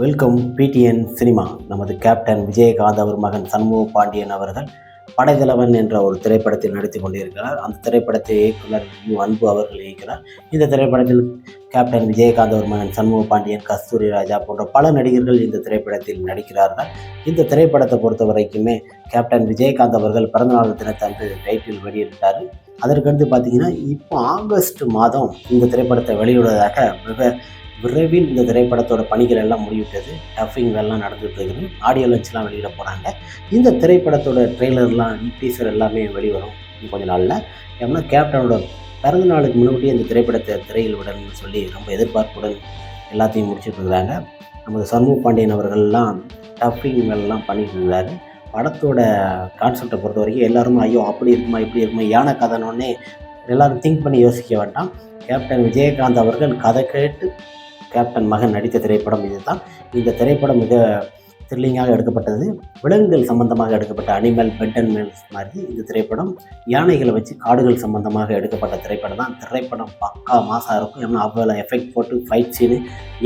Welcome PTN cinema நமது captain Vijayakanth அவர் மகன் சண்முக பாண்டியன் அவர்கள் படைத்தலைவன் என்ற ஒரு திரைப்படத்தில் நடித்து கொண்டிருக்கிறார். அந்த திரைப்படத்தை இயக்குனர் யு அன்பு அவர்கள் இயக்கிறார் இந்த திரைப்படத்தில் கேப்டன் விஜயகாந்த் அவர் மகன் சண்முக பாண்டியன் கஸ்தூரி ராஜா போன்ற பல நடிகர்கள் இந்த திரைப்படத்தில் நடிக்கிறார்கள். இந்த திரைப்படத்தை பொறுத்த வரைக்குமே கேப்டன் விஜயகாந்த் அவர்கள் பிறந்தநாள் தினத்தன்று டைட்டில் வெளியிட்டார். அதற்கடுத்து பார்த்தீங்கன்னா இப்போ ஆகஸ்ட் மாதம் இந்த திரைப்படத்தை வெளியிடுவதாக மிக விரைவில் இந்த திரைப்படத்தோட பணிகள் எல்லாம் முடிவிட்டது. டஃபிங் எல்லாம் நடந்துட்டு இருக்குது. ஆடியோ லஞ்ச்லாம் வெளியிட போகிறாங்க இந்த திரைப்படத்தோட ட்ரெய்லர்லாம் டீசர் எல்லாமே வெளிவரும். கொஞ்ச நாளில். ஏன்னா கேப்டனோட பிறந்த நாளுக்கு முன்னாடியே இந்த திரைப்படத்தை திரையில் விடணும்னு சொல்லி ரொம்ப எதிர்பார்ப்புடன் எல்லாத்தையும் முடிச்சுட்டு இருக்கிறாங்க. நமது சண்முக பாண்டியன் அவர்கள்லாம் டஃபிங் எல்லாம் பண்ணிட்டு இருந்தாரு படத்தோட கான்செப்டை பொறுத்த வரைக்கும் எல்லாரும் ஐயோ அப்படி இருக்குமா இப்படி இருக்குமா? யானை கதைனோடனே எல்லாரும் திங்க் பண்ணி யோசிக்க வேண்டாம். கேப்டன் விஜயகாந்த் அவர்கள் கதை கேட்டு கேப்டன் மகன் நடித்த திரைப்படம் இதுதான். இந்த திரைப்படம் மிக த்ரில்லிங்காக எடுக்கப்பட்டது. விலங்குகள் சம்பந்தமாக எடுக்கப்பட்ட அனிமல் பெட் அனிமல்ஸ் மாதிரி இந்த திரைப்படம் யானைகளை வச்சு காடுகள் சம்பந்தமாக எடுக்கப்பட்ட திரைப்படம் தான். திரைப்படம் பக்கா மாசாக இருக்கும். ஏன்னா அவ்வளோ எஃபெக்ட் போட்டு ஃபைட் சீனு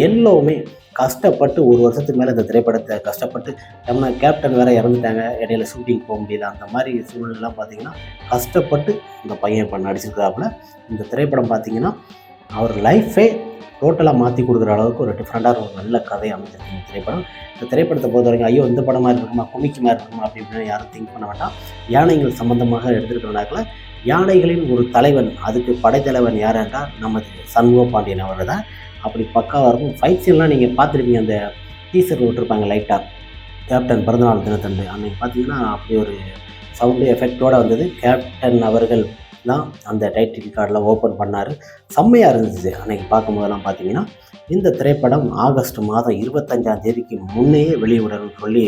எல்லாமே கஷ்டப்பட்டு ஒரு வருஷத்துக்கு மேலே இந்த திரைப்படத்தை கஷ்டப்பட்டு நம்ம கேப்டன் வேற இறந்துட்டாங்க. இடையில ஷூட்டிங் போக முடியல. அந்த மாதிரி சூழ்நிலாம் பார்த்தீங்கன்னா கஷ்டப்பட்டு இந்த பையன் இப்போ நடிச்சிருக்கிறாப்புல இந்த திரைப்படம் பார்த்தீங்கன்னா அவர் லைஃபே டோட்டலாக மாற்றி கொடுக்குற அளவுக்கு ஒரு டிஃப்ரெண்ட்டாக ஒரு நல்ல கதை அமைஞ்சிருக்கு இந்த திரைப்படம். இந்த திரைப்படத்தை பொறுத்த வரைக்கும் ஐயோ இந்த படமாக இருக்குமா குமிக்குமா இருக்குமா அப்படி இப்படின்னு யாரும் திங்க் பண்ண வேண்டாம். யானைகள் சம்பந்தமாக எடுத்துருக்கிறனாக்கில் யானைகளின் ஒரு தலைவன் அதுக்கு படைத்தலைவன் யார் என்றால் நமது சண்முக பாண்டியன் அவர் தான். அப்படி பக்காவாக இருக்கும். ஃபைட் சீன்லாம் நீங்கள் பார்த்துருப்பீங்க அந்த டீசர் விட்டுருப்பாங்க லைட்டாக கேப்டன் பிறந்தநாள் தினத்தன்று. அன்னைக்கு பார்த்தீங்கன்னா அப்படி ஒரு சவுண்டு எஃபெக்டோடு வந்தது. கேப்டன் அவர்கள் தான் அந்த டைட்டில் கார்டில் ஓப்பன் பண்ணார். செம்மையாக இருந்துச்சு. அன்னைக்கு பார்க்கும்போதெல்லாம் பார்த்தீங்கன்னா இந்த திரைப்படம் ஆகஸ்ட் மாதம் இருபத்தஞ்சாம் தேதிக்கு முன்னையே வெளியிடணும்னு சொல்லி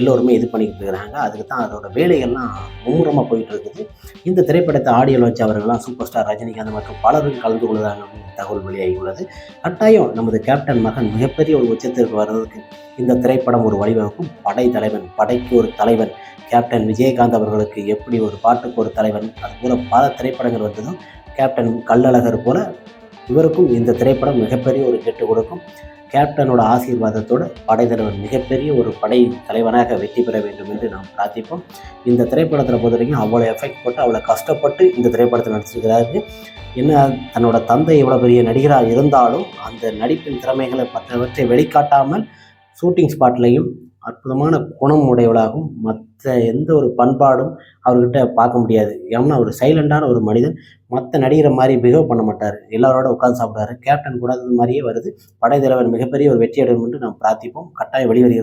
எல்லோருமே இது பண்ணிக்கிட்டு இருக்கிறாங்க. அதுக்கு தான் அதோட வேலைகள்லாம் மும்முரமாக போயிட்டு இருக்குது. இந்த திரைப்படத்தை ஆடியோ வச்சு அவர்கள்லாம் சூப்பர் ஸ்டார் ரஜினிகாந்த் மற்றும் பலரும் கலந்து கொள்வதாக தகவல் வெளியாகி உள்ளது. கட்டாயம் நமது கேப்டன் மகன் மிகப்பெரிய ஒரு உச்சத்திற்கு வர்றதுக்கு இந்த திரைப்படம் ஒரு வழிவகுக்கும். படை தலைவன் படைக்கு ஒரு தலைவன் கேப்டன் விஜயகாந்த் அவர்களுக்கு எப்படி ஒரு பாட்டுக்கு ஒரு தலைவன் அதுபோல் பல திரைப்படங்கள் வந்ததும் கேப்டன் கல்லழகர் போல இவருக்கும் இந்த திரைப்படம் மிகப்பெரிய ஒரு கெட்டு கொடுக்கும். கேப்டனோட ஆசீர்வாதத்தோடு படைத்தலைவர் மிகப்பெரிய ஒரு படை தலைவனாக வெற்றி பெற வேண்டும் என்று நாம் பிரார்த்திப்போம். இந்த திரைப்படத்தில் பொறுத்த வரைக்கும் அவ்வளோ எஃபெக்ட் போட்டு அவ்வளோ கஷ்டப்பட்டு இந்த திரைப்படத்தில் நடிச்சிருக்கிறாரு. என்ன தன்னோட தந்தை இவ்வளோ பெரிய நடிகராக இருந்தாலும் அந்த நடிப்பின் திறமைகளை மற்றவற்றை வெளிக்காட்டாமல் ஷூட்டிங் ஸ்பாட்லையும் அற்புதமான குணம் உடையவளாகவும் மற்ற எந்த ஒரு பண்பாடும் அவர்கிட்ட பார்க்க முடியாது. ஏன்னா ஒரு சைலண்டான ஒரு மனிதன் மற்ற நடிகரை மாதிரி பிஹேவ் பண்ண மாட்டார். எல்லாரோட உட்காந்து சாப்பிடுவாரு. கேப்டன் கூட அது மாதிரியே வருது. படைத்தலைவன் மிகப்பெரிய ஒரு வெற்றி அடையும் என்று நாம் பிரார்த்திப்போம். கட்டாயம் வெளிவருகிறது.